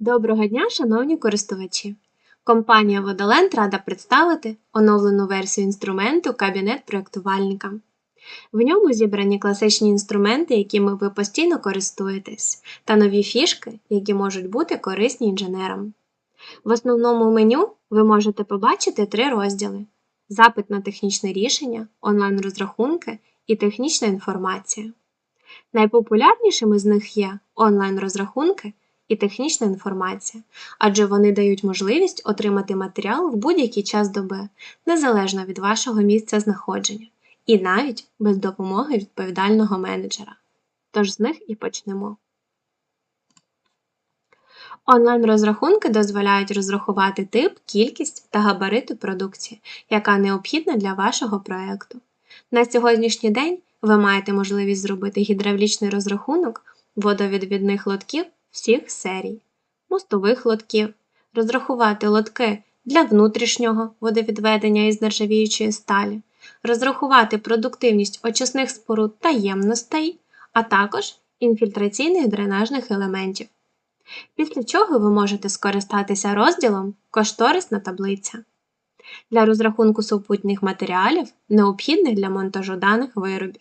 Доброго дня, шановні користувачі! Компанія Водоленд рада представити оновлену версію інструменту Кабінет проєктувальника. В ньому зібрані класичні інструменти, якими ви постійно користуєтесь, та нові фішки, які можуть бути корисні інженерам. В основному меню ви можете побачити три розділи: запит на технічне рішення, онлайн-розрахунки і технічна інформація. Найпопулярнішими з них є онлайн-розрахунки і технічна інформація, адже вони дають можливість отримати матеріал в будь-який час доби, незалежно від вашого місця знаходження, і навіть без допомоги відповідального менеджера. Тож з них і почнемо. Онлайн-розрахунки дозволяють розрахувати тип, кількість та габарити продукції, яка необхідна для вашого проєкту. На сьогоднішній день ви маєте можливість зробити гідравлічний розрахунок водовідвідних лотків всіх серій, мостових лотків, розрахувати лотки для внутрішнього водовідведення із нержавіючої сталі, розрахувати продуктивність очисних споруд та ємностей, а також інфільтраційних дренажних елементів. Після чого ви можете скористатися розділом Кошторисна таблиця для розрахунку супутніх матеріалів, необхідних для монтажу даних виробів.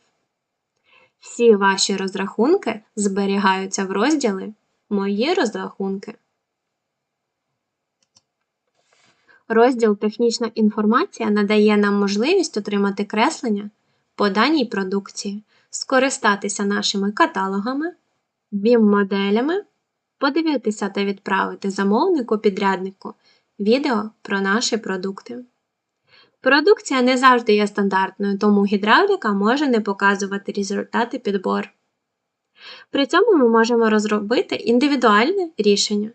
Всі ваші розрахунки зберігаються в розділі Мої розрахунки. Розділ Технічна інформація надає нам можливість отримати креслення по даній продукції, скористатися нашими каталогами, BIM-моделями, подивитися та відправити замовнику-підряднику відео про наші продукти. Продукція не завжди є стандартною, тому гідравліка може не показувати результати підбору. При цьому ми можемо розробити індивідуальне рішення.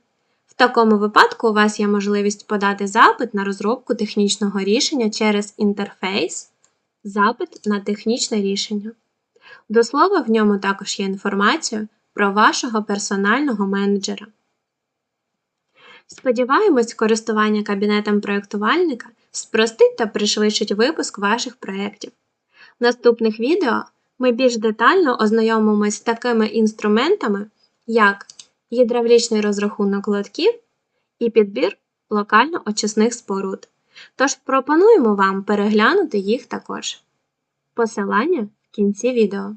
В такому випадку у вас є можливість подати запит на розробку технічного рішення через інтерфейс, запит на технічне рішення. До слова, в ньому також є інформація про вашого персонального менеджера. Сподіваємось, користування кабінетом проєктувальника спростить та пришвидшить випуск ваших проєктів. В наступних відео ми більш детально ознайомимось з такими інструментами, як гідравлічний розрахунок лотків і підбір локально очисних споруд. Тож пропонуємо вам переглянути їх також. Посилання в кінці відео.